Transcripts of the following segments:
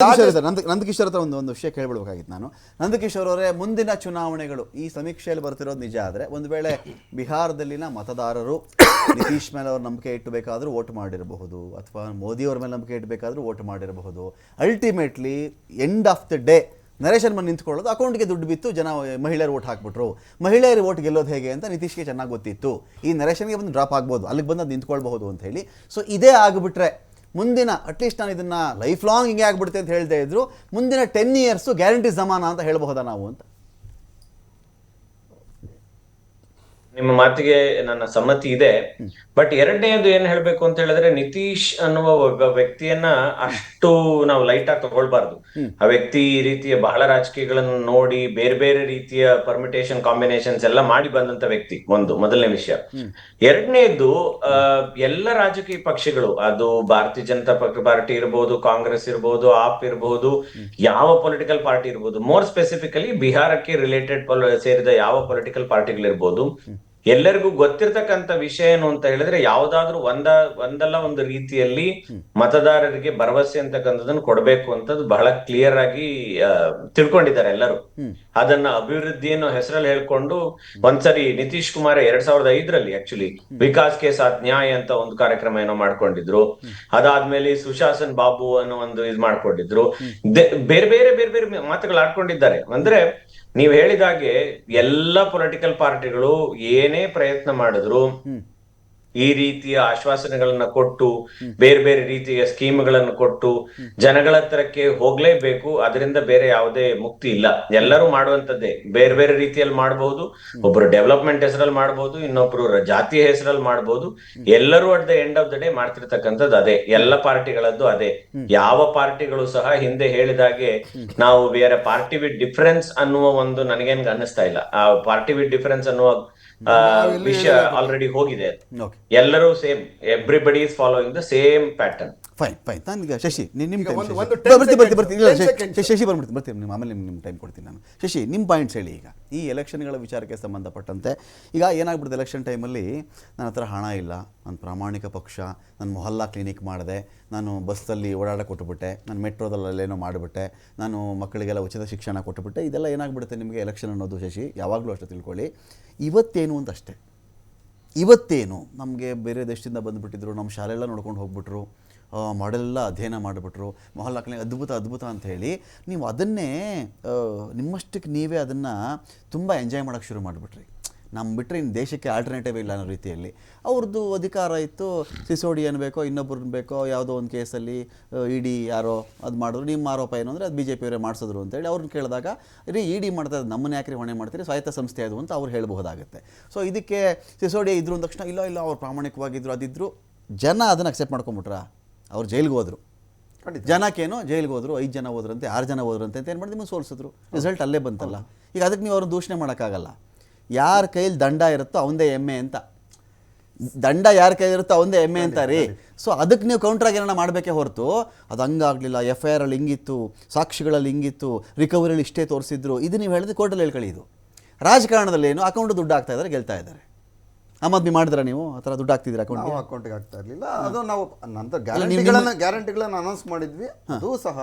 Sir ನಂದ ನಂದಕಿಶೋರ್ ಹತ್ರ ಒಂದು ಒಂದು ವಿಷಯ ಕೇಳ್ಬಿಡ್ಬೇಕಾಗಿತ್ತು ನಾನು. ನಂದಕಿಶೋರ್ ಅವರೇ ಮುಂದಿನ ಚುನಾವಣೆಗಳು ಈ ಸಮೀಕ್ಷೆಯಲ್ಲಿ ಬರ್ತಿರೋದು ನಿಜ ಆದರೆ ಒಂದು ವೇಳೆ ಬಿಹಾರದಲ್ಲಿನ ಮತದಾರರು ನಿತೀಶ್ ಮೇಲೆ ಅವ್ರ ನಂಬಿಕೆ ಇಟ್ಟಬೇಕಾದ್ರೂ ವೋಟ್ ಮಾಡಿರಬಹುದು ಅಥವಾ ಮೋದಿ ಅವ್ರ ಮೇಲೆ ನಂಬಿಕೆ ಇಟ್ಟಬೇಕಾದ್ರೂ ವೋಟ್ ಮಾಡಿರಬಹುದು. Ultimately end of the day narration ಮನೆ ನಿಂತ್ಕೊಳ್ಳೋದು ಅಕೌಂಟ್ಗೆ ದುಡ್ಡು ಬಿತ್ತು ಜನ ಮಹಿಳೆಯರು ವೋಟ್ ಹಾಕ್ಬಿಟ್ರು. ಮಹಿಳೆಯರು ವೋಟ್ ಗೆಲ್ಲೋದು ಹೇಗೆ ಅಂತ ನಿತೀಶ್ಗೆ ಚೆನ್ನಾಗಿ ಗೊತ್ತಿತ್ತು. ಈ ನರೇಶನ್ಗೆ ಬಂದು ಡ್ರಾಪ್ ಆಗ್ಬೋದು ಅಲ್ಲಿಗೆ ಬಂದು ಅದು ನಿಂತ್ಕೊಳ್ಬಹುದು ಅಂತ ಹೇಳಿ. ಸೊ ಇದೇ ಆಗಿಬಿಟ್ರೆ ಮುಂದಿನ ಅಟ್ಲೀಸ್ಟ್ ನಾನು ಇದನ್ನು ಲೈಫ್ ಲಾಂಗ್ ಹಿಂಗೆ ಆಗಿಬಿಡುತ್ತೆ ಅಂತ ಹೇಳ್ತಾ ಇದ್ದರು ಮುಂದಿನ ಟೆನ್ ಇಯರ್ಸು ಗ್ಯಾರಂಟಿ ಜಮಾನ ಅಂತ ಹೇಳ್ಬಹುದಾ ನಾವು ಅಂತ? ನಿಮ್ಮ ಮಾತಿಗೆ ನನ್ನ ಸಮ್ಮತಿ ಇದೆ. ಬಟ್ ಎರಡನೇದು ಏನ್ ಹೇಳ್ಬೇಕು ಅಂತ ಹೇಳಿದ್ರೆ ನಿತೀಶ್ ಅನ್ನುವ ಒಬ್ಬ ವ್ಯಕ್ತಿಯನ್ನ ಅಷ್ಟು ನಾವು ಲೈಟ್ ಆಗಿ ತಗೊಳ್ಬಾರ್ದು. ಆ ವ್ಯಕ್ತಿ ಈ ರೀತಿಯ ಬಹಳ ರಾಜಕೀಯಗಳನ್ನು ನೋಡಿ ಬೇರೆ ಬೇರೆ ರೀತಿಯ ಪರ್ಮಿಟೇಷನ್ ಕಾಂಬಿನೇಷನ್ಸ್ ಎಲ್ಲ ಮಾಡಿ ಬಂದಂತ ವ್ಯಕ್ತಿ ಒಂದು ಮೊದಲನೇ ವಿಷಯ. ಎರಡನೇದು ಎಲ್ಲ ರಾಜಕೀಯ ಪಕ್ಷಗಳು ಅದು ಭಾರತೀಯ ಜನತಾ ಪಕ್ಷ ಪಾರ್ಟಿ ಇರಬಹುದು ಕಾಂಗ್ರೆಸ್ ಇರಬಹುದು ಆಪ್ ಇರಬಹುದು ಯಾವ ಪೊಲಿಟಿಕಲ್ ಪಾರ್ಟಿ ಇರಬಹುದು ಮೋರ್ ಸ್ಪೆಸಿಫಿಕಲಿ ಬಿಹಾರಕ್ಕೆ ರಿಲೇಟೆಡ್ ಸೇರಿದ ಯಾವ ಪೊಲಿಟಿಕಲ್ ಪಾರ್ಟಿಗಳಿರ್ಬೋದು ಎಲ್ಲರಿಗೂ ಗೊತ್ತಿರ್ತಕ್ಕಂಥ ವಿಷಯ ಏನು ಅಂತ ಹೇಳಿದ್ರೆ ಯಾವ್ದಾದ್ರು ಒಂದ ಒಂದಲ್ಲ ಒಂದು ರೀತಿಯಲ್ಲಿ ಮತದಾರರಿಗೆ ಭರವಸೆ ಅಂತಕ್ಕಂಥದ್ದನ್ನು ಕೊಡಬೇಕು ಅಂತದ್ದು ಬಹಳ ಕ್ಲಿಯರ್ ಆಗಿ ತಿಳ್ಕೊಂಡಿದ್ದಾರೆ ಎಲ್ಲರೂ. ಅದನ್ನ ಅಭಿವೃದ್ಧಿ ಅನ್ನೋ ಹೆಸರಲ್ಲಿ ಹೇಳ್ಕೊಂಡು ಒಂದ್ಸರಿ ನಿತೀಶ್ ಕುಮಾರ್ ಎರಡ್ ಸಾವಿರದ ಐದರಲ್ಲಿ ಆಕ್ಚುಲಿ ವಿಕಾಸ್ ಕೆ ಸಾಥ್ ನ್ಯಾಯ ಅಂತ ಒಂದು ಕಾರ್ಯಕ್ರಮ ಏನೋ ಮಾಡ್ಕೊಂಡಿದ್ರು. ಅದಾದ್ಮೇಲೆ ಸುಶಾಸನ್ ಬಾಬು ಅನ್ನೋ ಒಂದು ಇದು ಮಾಡ್ಕೊಂಡಿದ್ರು. ಬೇರೆ ಬೇರೆ ಬೇರೆ ಬೇರೆ ಮಾತುಗಳು ಆಡ್ಕೊಂಡಿದ್ದಾರೆ. ಅಂದ್ರೆ ನೀವ್ ಹೇಳಿದಾಗೆ ಎಲ್ಲ ಪೊಲಿಟಿಕಲ್ ಪಾರ್ಟಿಗಳು ಏನೇ ಪ್ರಯತ್ನ ಮಾಡಿದ್ರು ಈ ರೀತಿಯ ಆಶ್ವಾಸನೆಗಳನ್ನ ಕೊಟ್ಟು ಬೇರೆ ಬೇರೆ ರೀತಿಯ ಸ್ಕೀಮ್ಗಳನ್ನು ಕೊಟ್ಟು ಜನಗಳ ಹತ್ರಕ್ಕೆ ಹೋಗ್ಲೇಬೇಕು ಅದರಿಂದ ಬೇರೆ ಯಾವುದೇ ಮುಕ್ತಿ ಇಲ್ಲ. ಎಲ್ಲರೂ ಮಾಡುವಂತದ್ದೇ ಬೇರೆ ಬೇರೆ ರೀತಿಯಲ್ಲಿ ಮಾಡಬಹುದು ಒಬ್ರು ಡೆವಲಪ್ಮೆಂಟ್ ಹೆಸರಲ್ಲಿ ಮಾಡಬಹುದು ಇನ್ನೊಬ್ರು ಜಾತಿ ಜಾತಿಯ ಹೆಸರಲ್ಲಿ ಮಾಡಬಹುದು. ಎಲ್ಲರೂ at the end of the day ಮಾಡ್ತಿರ್ತಕ್ಕಂಥದ್ದು ಅದೇ. ಎಲ್ಲ ಪಾರ್ಟಿಗಳದ್ದು ಅದೇ. ಯಾವ ಪಾರ್ಟಿಗಳು ಸಹ ಹಿಂದೆ ಹೇಳಿದಾಗೆ ನಾವು ಬೇರೆ ಪಾರ್ಟಿ ವಿತ್ ಡಿಫರೆನ್ಸ್ ಅನ್ನುವ ಒಂದು ನನಗೇನ್ ಅನ್ನಿಸ್ತಾ ಇಲ್ಲ. ಆ ಪಾರ್ಟಿ ವಿತ್ ಡಿಫರೆನ್ಸ್ ಅನ್ನುವ ವಿಷಯ ಆಲ್ರೆಡಿ ಹೋಗಿದೆ. ಎಲ್ಲರೂ same everybody is following the same pattern fine fine ನನಗೆ ಶಶಿ ನಿಮ್ಮ ಟೈಮ್ ಬರ್ತೀನಿ 10 ಬರ್ತೀನಿ ಬರ್ತೀನಿ. ಇಲ್ಲ ಶಶಿ- ಬರ್ಬಿಡ್ತೀನಿ ಬರ್ತೀನಿ. ನಿಮ್ಮ ಆಮೇಲೆ ನಿಮ್ಮ ಟೈಮ್ ಕೊಡ್ತೀನಿ ನಾನು. ಶಶಿ ನಿಮ್ಮ ಪಾಯಿಂಟ್ಸ್ ಹೇಳಿ ಈಗ. ಈ ಎಲೆಕ್ಷನ್ಗಳ ವಿಚಾರಕ್ಕೆ ಸಂಬಂಧಪಟ್ಟಂತೆ. ಈಗ ಏನಾಗ್ಬಿಡುತ್ತೆ ಎಲೆಕ್ಷನ್ ಟೈಮಲ್ಲಿ ನನ್ನ ಹತ್ರ ಹಣ ಇಲ್ಲ ನನ್ನ ಪ್ರಾಮಾಣಿಕ ಪಕ್ಷ ನಾನು ಮೊಹಲ್ಲಾ ಕ್ಲಿನಿಕ್ ಮಾಡಿದೆ ನಾನು ಬಸ್ಸಲ್ಲಿ ಓಡಾಡ ಕೊಟ್ಟುಬಿಟ್ಟೆ ನಾನು ಮೆಟ್ರೋದಲ್ಲೇನೋ ಮಾಡಿಬಿಟ್ಟೆ ನಾನು ಮಕ್ಕಳಿಗೆಲ್ಲ ಉಚಿತ ಶಿಕ್ಷಣ ಕೊಟ್ಟುಬಿಟ್ಟೆ ಇದೆಲ್ಲ ಏನಾಗ್ಬಿಡುತ್ತೆ ನಿಮಗೆ ಎಲೆಕ್ಷನ್ ಅನ್ನೋದು ಶಶಿ? ಯಾವಾಗಲೂ ಅಷ್ಟೇ ತಿಳ್ಕೊಳ್ಳಿ. ಇವತ್ತೇನು ಅಂತ ಅಷ್ಟೇ ಇವತ್ತೇನು? ನಮಗೆ ಬೇರೆ ದೇಶದಿಂದ ಬಂದುಬಿಟ್ಟಿದ್ರು ನಮ್ಮ ಶಾಲೆಲ್ಲ ನೋಡ್ಕೊಂಡು ಹೋಗ್ಬಿಟ್ರು. ಮಾಡೆಲ್ಲ ಅಧ್ಯಯನ ಮಾಡಿಬಿಟ್ರು. ಮೊಹಲ್ಲಾ ಕ್ಲಿನಿಕ್ ಅದ್ಭುತ ಅದ್ಭುತ ಅಂತ ಹೇಳಿ ನೀವು ಅದನ್ನೇ ನಿಮ್ಮಷ್ಟಕ್ಕೆ ನೀವೇ ಅದನ್ನು ತುಂಬ ಎಂಜಾಯ್ ಮಾಡೋಕ್ಕೆ ಶುರು ಮಾಡಿಬಿಟ್ರಿ. ನಮ್ಮ ಬಿಟ್ಟರೆ ಇನ್ನು ದೇಶಕ್ಕೆ ಆಲ್ಟರ್ನೇಟಿವ್ ಇಲ್ಲ ಅನ್ನೋ ರೀತಿಯಲ್ಲಿ. ಅವ್ರದ್ದು ಅಧಿಕಾರ ಇತ್ತು ಸಿಸೋಡಿ ಬೇಕೋ ಇನ್ನೊಬ್ರನ್ನ ಬೇಕೋ ಯಾವುದೋ ಒಂದು ಕೇಸಲ್ಲಿ ಇಡಿ ಯಾರೋ ಅದು ಮಾಡಿದ್ರು. ನಿಮ್ಮ ಆರೋಪ ಏನು ಅಂದರೆ ಅದು ಬಿ ಜೆ ಪಿಯವರೇ ಮಾಡಿಸಿದ್ರು ಅಂತೇಳಿ ಅವ್ರನ್ನ ಕೇಳಿದಾಗ, ರೀ ಇಡಿ ಮಾಡ್ತಾ ಇದ್ದಾರೆ ನಮ್ಮನ್ನ ಯಾಕೆ ಹೊಣೆ ಮಾಡ್ತೀರಿ? ಸ್ವಾಯತ್ತ ಸಂಸ್ಥೆ ಅದು ಅಂತ ಅವ್ರು ಹೇಳಬಹುದಾಗುತ್ತೆ. ಸೊ ಇದಕ್ಕೆ ಸಿಸೋಡಿ ಇದ್ರು ಅಂದ ತಕ್ಷಣ, ಇಲ್ಲ ಇಲ್ಲ, ಅವ್ರು ಪ್ರಾಮಾಣಿಕವಾಗಿದ್ದರು ಅದಿದ್ರು, ಜನ ಅದನ್ನು ಅಕ್ಸೆಪ್ಟ್ ಮಾಡ್ಕೊಂಬಿಟ್ರಾ? ಅವ್ರು ಜೈಲಿಗೆ ಹೋದರು. ಜನಕ್ಕೇನು ಜೈಲಿಗೆ ಹೋದರು ಐದು ಜನ ಹೋದ್ರಂತೆ ಆರು ಜನ ಹೋದ್ರಂತೆ ಅಂತ ಏನು ಮಾಡಿ ನಿಮ್ಮನ್ನು ಸೋಲ್ಸಿದ್ರು. ರಿಸಲ್ಟ್ ಅಲ್ಲೇ ಬಂತಲ್ಲ. ಈಗ ಅದಕ್ಕೆ ನೀವು ಅವ್ರನ್ನ ದೂಷಣೆ ಮಾಡೋಕ್ಕಾಗಲ್ಲ. ಯಾರ ಕೈಯಲ್ಲಿ ದಂಡ ಇರುತ್ತೋ ಅವಂದೇ ಎಮ್ಮೆ ಅಂತ. ದಂಡ ಯಾರ ಕೈ ಇರುತ್ತೋ ಅವಂದೇ ಎಮ್ಮೆ ಅಂತ ರೀ. ಸೊ ಅದಕ್ಕೆ ನೀವು ಕೌಂಟ್ರಾಗಿ ಏನಾರ ಮಾಡಬೇಕೇ ಹೊರತು ಅದು ಹಂಗಾಗಲಿಲ್ಲ ಎಫ್ ಐ ಆರಲ್ಲಿ ಹಿಂಗಿತ್ತು ಸಾಕ್ಷಿಗಳಲ್ಲಿ ಹಿಂಗಿತ್ತು ರಿಕವರಿಯಲ್ಲಿ ಇಷ್ಟೇ ತೋರಿಸಿದ್ರು. ಇದು ನೀವು ಹೇಳಿದ್ರೆ ಕೋರ್ಟಲ್ಲಿ ಹೇಳ್ಕೊಳ್ಳಿ ಇದು. ರಾಜಕಾರಣದಲ್ಲಿ ಏನು ಅಕೌಂಟ್ ದುಡ್ಡು ಹಾಕ್ತಾ ಇದ್ದಾರೆ ಗೆಲ್ತಾ ಇದ್ದಾರೆ ಆಮ್ ಆದ್ಮಿ ಮಾಡಿದ್ರ ನೀವು? ಆ ಥರ ದುಡ್ಡು ಹಾಕ್ತಿದ್ದೀರಾ ನಾವು ಅಕೌಂಟ್ಗೆ ಆಗ್ತಾ ಇರಲಿಲ್ಲ. ಅದು ನಾವು ನಂತರ ಗ್ಯಾರಂಟಿಗಳನ್ನ ಗ್ಯಾರಂಟಿಗಳನ್ನ ಅನೌನ್ಸ್ ಮಾಡಿದ್ವಿ. ಅದು ಸಹ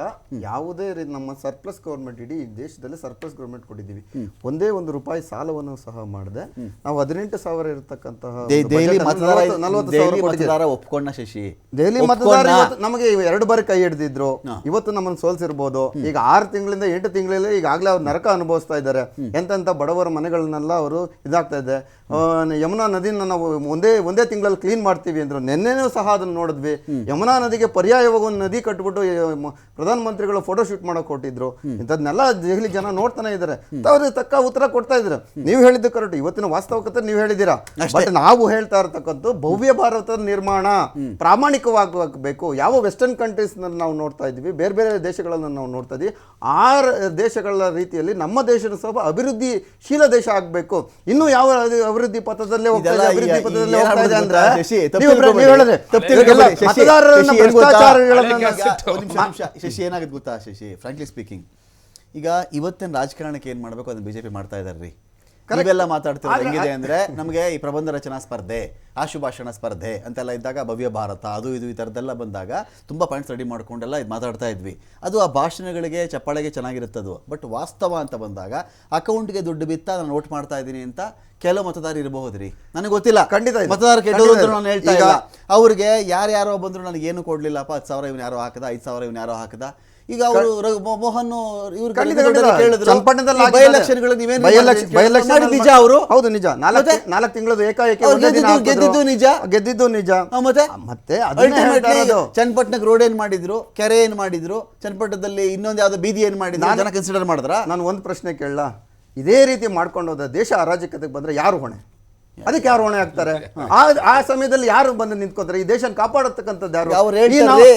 ಯಾವುದೇ ರೀತಿ ನಮ್ಮ ಸರ್ಪ್ಲಸ್ ಗೌರ್ಮೆಂಟ್ ಇಡೀ ದೇಶದಲ್ಲಿ ಸರ್ಪ್ಲಸ್ ಗೌರ್ಮೆಂಟ್ ಕೊಟ್ಟಿದ್ದೀವಿ. ಒಂದೇ ಒಂದು ರೂಪಾಯಿ ಸಾಲವನ್ನು ಸಹ ಮಾಡಿದೆ. ನಾವು ಹದಿನೆಂಟು ಸಾವಿರ ಇರತಕ್ಕಂತಹ ದೆಹಲಿ ಮತದಾರ ದೆಹಲಿ ಒಪ್ಕೊಂಡ ಶಶಿ. ದೆಹಲಿ. ಮತದಾರ ಇವತ್ತು ನಮಗೆ ಎರಡು ಬಾರಿ ಕೈ ಹಿಡಿದಿದ್ರು. ಇವತ್ತು ನಮ್ಮನ್ನು ಸೋಲ್ಸಿರ್ಬೋದು. ಈಗ ಆರು ತಿಂಗಳಿಂದ ಎಂಟು ತಿಂಗಳಲ್ಲಿ ಈಗಾಗಲೇ ಅವ್ರು ನರಕ ಅನುಭವಿಸ್ತಾ ಇದ್ದಾರೆ. ಎಂತೆಂಥ ಬಡವರ ಮನೆಗಳನ್ನೆಲ್ಲ ಅವರು ಇದಾಗ್ತಾ ಇದೆ. ಯಮುನಾ ನದಿನ ನಾವು ಒಂದೇ ಒಂದೇ ತಿಂಗಳಲ್ಲಿ ಕ್ಲೀನ್ ಮಾಡ್ತೀವಿ ಅಂದ್ರೆ ನಿನ್ನೆನೂ ಸಹ ಅದನ್ನ ನೋಡಿದ್ವಿ. ಯಮುನಾ ನದಿಗೆ ಪರ್ಯಾಯವಾಗಿ ಒಂದು ನದಿ ಕಟ್ಬಿಟ್ಟು ಪ್ರಧಾನಮಂತ್ರಿಗಳು ಫೋಟೋ ಶೂಟ್ ಮಾಡಕ್ ಕೊಟ್ಟಿದ್ರು ಇಂಥದ್ನೆಲ್ಲ ದೆಹಲಿ ಜನ ನೋಡ್ತಾನೆ ಇದ್ದಾರೆ ಅವ್ರಿಗೆ ತಕ್ಕ ಉತ್ತರ ಕೊಡ್ತಾ ಇದ್ದಾರೆ ನೀವು ಹೇಳಿದ್ದು ಕರೆಕ್ಟ್ ಇವತ್ತಿನ ವಾಸ್ತವಿಕತೆ ನೀವು ಹೇಳಿದ್ದೀರಾ? ಬಟ್ ನಾವು ಹೇಳ್ತಾ ಇರತಕ್ಕಂಥ ಭವ್ಯ ಭಾರತದ ನಿರ್ಮಾಣ ಪ್ರಾಮಾಣಿಕವಾಗಬೇಕು. ಯಾವ ವೆಸ್ಟರ್ನ್ ಕಂಟ್ರೀಸ್ ನಾವು ನೋಡ್ತಾ ಇದ್ವಿ ಬೇರೆ ಬೇರೆ ದೇಶಗಳನ್ನು ನಾವು ನೋಡ್ತಾ ಇದ್ವಿ. ಆ ದೇಶಗಳ ರೀತಿಯಲ್ಲಿ ನಮ್ಮ ದೇಶದ ಸಹ ಅಭಿವೃದ್ಧಿಶೀಲ ದೇಶ ಆಗಬೇಕು. ಇನ್ನು ಯಾವ ಅಭಿ- ಅಭಿವೃದ್ಧಿ ಪಥದಲ್ಲೇ ಹೋಗ್ತಾ ಅಭಿವೃದ್ಧಿ ಈ- ಪಥದಲ್ಲೇ ಹೋಗ್ತಾ ಇದೆ ಅಂದ್ರೆ ಶಶಿ, ನೀವು. ಹೇಳಿದ್ರೆ ಮತದಾರರನ್ನ? ಭ್ರಷ್ಟಾಚಾರಗಳನ್ನ ಏನಾಗುತ್ತೆ ಗೊತ್ತಾ ಶಶಿ? ಫ್ರಾಂಕ್ಲಿ ಸ್ಪೀಕಿಂಗ್ ಈಗ ಇವತ್ತಿನ ರಾಜಕಾರಣಕ್ಕೆ ಏನ್ ಮಾಡಬೇಕು? ಅದನ್ನ ಬಿಜೆಪಿ ಮಾಡ್ತಾ ಇದ್ದಾರೆ ರೀ. ನೀವೆಲ್ಲ ಮಾತಾಡ್ತಿರೋದು ಹೆಂಗಿದೆ ಅಂದ್ರೆ ನಮಗೆ ಈ ಪ್ರಬಂಧ ರಚನಾ ಸ್ಪರ್ಧೆ. ಆಶುಭಾಷಣ ಸ್ಪರ್ಧೆ ಅಂತೆಲ್ಲ ಇದ್ದಾಗ ಭವ್ಯ ಭಾರತ ಅದು ಇದು ಈ ಥರದ್ದೆಲ್ಲ ಬಂದಾಗ ತುಂಬ ಪಾಯಿಂಟ್ಸ್ ರೆಡಿ ಮಾಡ್ಕೊಂಡೆಲ್ಲ ಇದು ಮಾತಾಡ್ತಾ ಇದ್ವಿ. ಅದು ಆ ಭಾಷಣಗಳಿಗೆ ಚಪ್ಪಾಳೆಗೆ ಚೆನ್ನಾಗಿರುತ್ತದು ಬಟ್ ವಾಸ್ತವ ಅಂತ ಬಂದಾಗ ಅಕೌಂಟ್ಗೆ ದುಡ್ಡು ಬಿತ್ತ ನಾನು ನೋಟ್ ಮಾಡ್ತಾ ಇದ್ದೀನಿ ಅಂತ ಕೆಲವು ಮತದಾರ ರೀ ನನಗೆ ಗೊತ್ತಿಲ್ಲ. ಖಂಡಿತ. ಮತದಾರ ಕೆಟ್ಟವರು ಅಂತ ನಾನು ಹೇಳ್ತಾ ಇಲ್ಲ. ಅವ್ರಿಗೆ ಯಾರ್ಯಾರೋ ಬಂದ್ರು ನನಗೆ ಏನು ಕೊಡ್ಲಿಲ್ಲಪ್ಪ ಹತ್ತು ಸಾವಿರ ಇವನು ಯಾರೋ ಹಾಕದ ಐದು ಸಾವಿರ ಇವನು ಯಾರೋ ಹಾಕದ. ಈಗ ಅವರು ಮೋಹನ್ ಇವರು ಬೈ ಎಲೆಕ್ಷನ್- ನಿಜ ಅವರು? ಹೌದು ನಿಜ. ನಾಲ್ಕು ನಾಲ್ಕು ತಿಂಗಳದು ಏಕಾಏಕಿ ಗೆದ್ದಿದ್ದು- ನಿಜ. ಗೆದ್ದಿದ್ದು ನಿಜ. ಮತ್ತೆ? ಮತ್ತೆ ಚನ್ನಪಟ್ಟಣಕ್ಕೆ ರೋಡ್ ಏನ್ ಮಾಡಿದ್ರು? ಕೆರೆ ಏನ್ ಮಾಡಿದ್ರು? ಚನ್ನಪಟ್ಟಣದಲ್ಲಿ ಇನ್ನೊಂದು ಯಾವ್ದೋ ಬೀದಿ ಏನ್ ಮಾಡಿದ್ರು? ಜನ ಕನ್ಸಿಡರ್ ಮಾಡಿದ್ರ? ನಾನು ಒಂದು ಪ್ರಶ್ನೆ ಕೇಳಲ್ಲ ಇದೇ ರೀತಿ ಮಾಡ್ಕೊಂಡು ಹೋದ ದೇಶ ಅರಾಜಕತೆಗೆ ಬಂದ್ರೆ ಯಾರು ಹೊಣೆ? ಅದಕ್ಕೆ ಯಾರು ಹೊಣೆ ಆಗ್ತಾರೆ? ಆ ಸಮಯದಲ್ಲಿ ಯಾರು ಬಂದು ನಿಂತ್ಕೋತಾರೆ ಈ ದೇಶ ಕಾಪಾಡತಕ್ಕಂಥದ್ದು ಯಾರು? ನಾವು-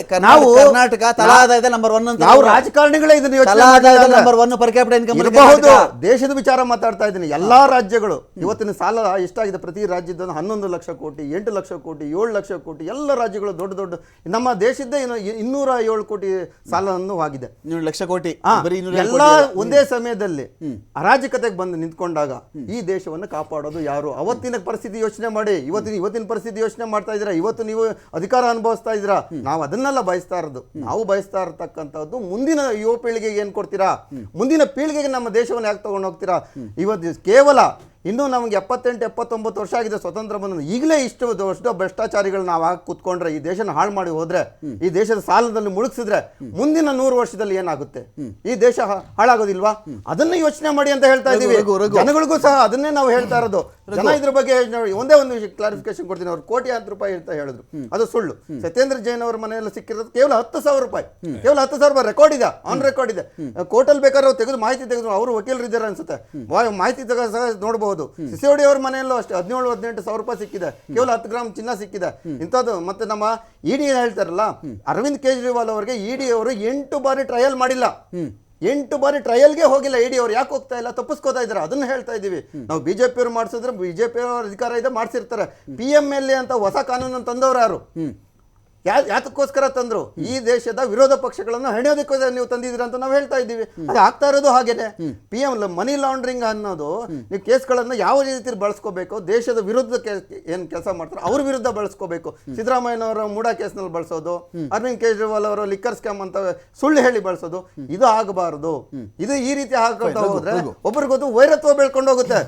ಕರ್ನಾಟಕ- ತಲಾದಾಯದ ನಂಬರ್ ಒನ್ ಅಂತ ನಾವು ರಾಜಕಾರಣಿಗಳೇ ಇದನ್ನ. Number one per capital income ಇರಬಹುದು. ದೇಶದ ವಿಚಾರ ಮಾತಾಡ್ತಾ ಇದ್ದೀನಿ. ಎಲ್ಲಾ ರಾಜ್ಯಗಳು ಇವತ್ತಿನ ಸಾಲ ಎಷ್ಟಾಗಿದೆ ಪ್ರತಿ ರಾಜ್ಯದ ಹನ್ನೊಂದು ಲಕ್ಷ ಕೋಟಿ ಎಂಟು ಲಕ್ಷ ಕೋಟಿ ಏಳು ಲಕ್ಷ ಕೋಟಿ ಎಲ್ಲ ರಾಜ್ಯಗಳು ದೊಡ್ಡ ದೊಡ್ಡ ನಮ್ಮ ದೇಶದ್ದೇ ಇನ್ನು ಇನ್ನೂರ ಏಳು ಕೋಟಿ ಸಾಲವನ್ನು ಆಗಿದೆ. ಏಳು ಲಕ್ಷ ಕೋಟಿ ಎಲ್ಲ ಒಂದೇ ಸಮಯದಲ್ಲಿ ಅರಾಜಕತೆಗೆ ಬಂದು ನಿಂತ್ಕೊಂಡಾಗ ಈ ದೇಶವನ್ನು ಕಾಪಾಡೋದು ಯಾರು? ಅವತ್ತಿನ ಪರಿಸ್ಥಿತಿ ಯೋಚನೆ ಮಾಡಿ ಇವತ್ತಿನ ಇವತ್ತಿನ ಪರಿಸ್ಥಿತಿ ಯೋಚನೆ ಮಾಡ್ತಾ ಇದ್ದೀರಾ ಇವತ್ತು ನೀವು ಅಧಿಕಾರ ಅನುಭವಿಸ್ತಾ ಇದ್ದೀರಾ ನಾವು ಅದನ್ನೆಲ್ಲ ಬಯಸ್ತಾ ಇರೋದು. ನಾವು ಬಯಸ್ತಾ ಇರತಕ್ಕಂಥದ್ದು ಮುಂದಿನ ಯುವ ಪೀಳಿಗೆಗೆ ಏನ್ ಕೊಡ್ತೀರಾ? ಮುಂದಿನ ಪೀಳಿಗೆಗೆ ನಮ್ಮ ದೇಶವನ್ನು ಯಾಕೆ ತಗೊಂಡು ಹೋಗ್ತೀರಾ? ಇವತ್ತು ಕೇವಲ ಇನ್ನೂ ನಮಗೆ ಎಪ್ಪತ್ತೆಂಟು ಎಪ್ಪತ್ತೊಂಬತ್ತು ವರ್ಷ ಆಗಿದೆ ಸ್ವತಂತ್ರ ಬಂದ ಈಗಲೇ ಇಷ್ಟು ದೊಡ್ಡ ಭ್ರಷ್ಟಾಚಾರಿಗಳು ನಾವು ಹಾಕಿ ಕೂತ್ಕೊಂಡ್ರೆ ಈ ದೇಶನ ಹಾಳು ಮಾಡಿ ಹೋದ್ರೆ ಈ ದೇಶದ ಸಾಲದಲ್ಲಿ ಮುಳುಗಿಸಿದ್ರೆ ಮುಂದಿನ ನೂರು ವರ್ಷದಲ್ಲಿ ಏನಾಗುತ್ತೆ? ಈ ದೇಶ ಹಾಳಾಗೋದಿಲ್ವಾ? ಅದನ್ನ ಯೋಚನೆ ಮಾಡಿ ಅಂತ ಹೇಳ್ತಾ ಇದೀವಿ. ಜನಗಳಿಗೂ ಸಹ ಅದನ್ನೇ ನಾವು ಹೇಳ್ತಾ ಇರೋದು. ಜನ ಇದ್ರ ಬಗ್ಗೆ ಒಂದೇ ಒಂದು ಕ್ಲಾರಿಫಿಕೇಶನ್ ಕೊಡ್ತೀನಿ. ಅವ್ರು ಕೋಟ್ಯಾಂತರ ರೂಪಾಯಿ ಅಂತ ಹೇಳಿದ್ರು. ಅದು ಸುಳ್ಳು. ಸತ್ಯೇಂದ್ರ ಜೈನ್ ಅವರ ಮನೆಯಲ್ಲಿ ಸಿಕ್ಕಿರೋದು ಕೇವಲ ಹತ್ತು ಸಾವಿರ ರೂಪಾಯಿ. ಕೇವಲ ಹತ್ತು ಸಾವಿರ ರೂಪಾಯಿ ರೆಕಾರ್ಡ್ ಇದೆ. ಆನ್ ರೆಕಾರ್ಡ್ ಇದೆ. ಕೋರ್ಟಲ್ಲಿ ಬೇಕಾದ್ರೆ ಅವ್ರು ತೆಗೆದು ಮಾಹಿತಿ ತೆಗೆದು ಅವರು ವಕೀಲರಿದ್ದಾರೆ ಅನ್ಸುತ್ತೆ. ಮಾಹಿತಿ ತೆಗೆದು ಸಹ ನೋಡಬಹುದು ಸಿಸೋಡಿ ಅವ್ರ ಮನೆಯಲ್ಲೂ ಅಷ್ಟೇ. ಹದಿನೇಳು ಹದಿನೆಂಟು ಸಾವಿರ ರೂಪಾಯಿ ಸಿಕ್ಕಿದೆ. ಕೇವಲ ಹತ್ತು ಗ್ರಾಮ್ ಚಿನ್ನ ಸಿಕ್ಕಿದೆ. ಇಂಥದ್ದು ಮತ್ತೆ ನಮ್ಮ ಇಡಿ ಹೇಳ್ತಾರಲ್ಲ ಅರವಿಂದ್ ಕೇಜ್ರಿವಾಲ್ ಅವರಿಗೆ ಇಡಿ ಅವರು ಎಂಟು ಬಾರಿ ಟ್ರಯಲ್ ಮಾಡಿಲ್ಲ. ಎಂಟು ಬಾರಿ ಟ್ರಯಲ್ಗೆ ಹೋಗಿಲ್ಲ ಇಡಿ ಅವ್ರು. ಯಾಕೆ ಹೋಗ್ತಾ ಇಲ್ಲ? ತಪ್ಪಿಸ್ಕೋತಾ ಇದ್ದಾರೆ. ಅದನ್ನ ಹೇಳ್ತಾ ಇದೀವಿ. ನಾವು ಬಿಜೆಪಿ ಅವರು ಮಾಡಿಸಿದ್ರೆ ಬಿಜೆಪಿ ಅವ್ರ ಅಧಿಕಾರ ಇದೆ ಮಾಡಿಸಿರ್ತಾರೆ. ಪಿ ಎಂ ಎಲ್ ಎ ಅಂತ ಹೊಸ ಕಾನೂನು ತಂದವರು ಯಾರು? ಯಾ ಯಾತಕ್ಕೋಸ್ಕರ ತಂದ್ರು? ಈ ದೇಶದ ವಿರೋಧ ಪಕ್ಷಗಳನ್ನು ಹೆಣೆಯೋದಕ್ಕೋಸ್ಕರ ನೀವು ತಂದಿದ್ದೀರಾ ಅಂತ ನಾವು ಹೇಳ್ತಾ ಇದ್ದೀವಿ. ಅದು ಆಗ್ತಾ ಇರೋದು ಹಾಗೇನೆ. ಪಿ ಎಂ ಮನಿ ಲಾಂಡ್ರಿಂಗ್ ಅನ್ನೋದು ನೀವು ಕೇಸ್ಗಳನ್ನು ಯಾವ ರೀತಿ ಬಳಸ್ಕೋಬೇಕು ದೇಶದ ವಿರುದ್ಧ ಏನ್ ಕೆಲಸ ಮಾಡ್ತಾರೆ ಅವ್ರ ವಿರುದ್ಧ ಬಳಸ್ಕೋಬೇಕು. ಸಿದ್ದರಾಮಯ್ಯನವರ ಮೂಡಾ ಕೇಸ್ನಲ್ಲಿ ಬಳಸೋದು ಅರವಿಂದ್ ಕೇಜ್ರಿವಾಲ್ ಅವರ ಲಿಕ್ಕರ್ ಸ್ಕ್ಯಾಮ್ ಅಂತ ಸುಳ್ಳು ಹೇಳಿ ಬಳಸೋದು. ಇದು ಆಗಬಾರದು. ಇದು ಈ ರೀತಿ ಆಗ್ತಾ ಹೋದ್ರೆ ಒಬ್ರಿಗೊತ್ತು ವೈರತ್ವ ಬೆಳ್ಕೊಂಡು ಹೋಗುತ್ತೆ.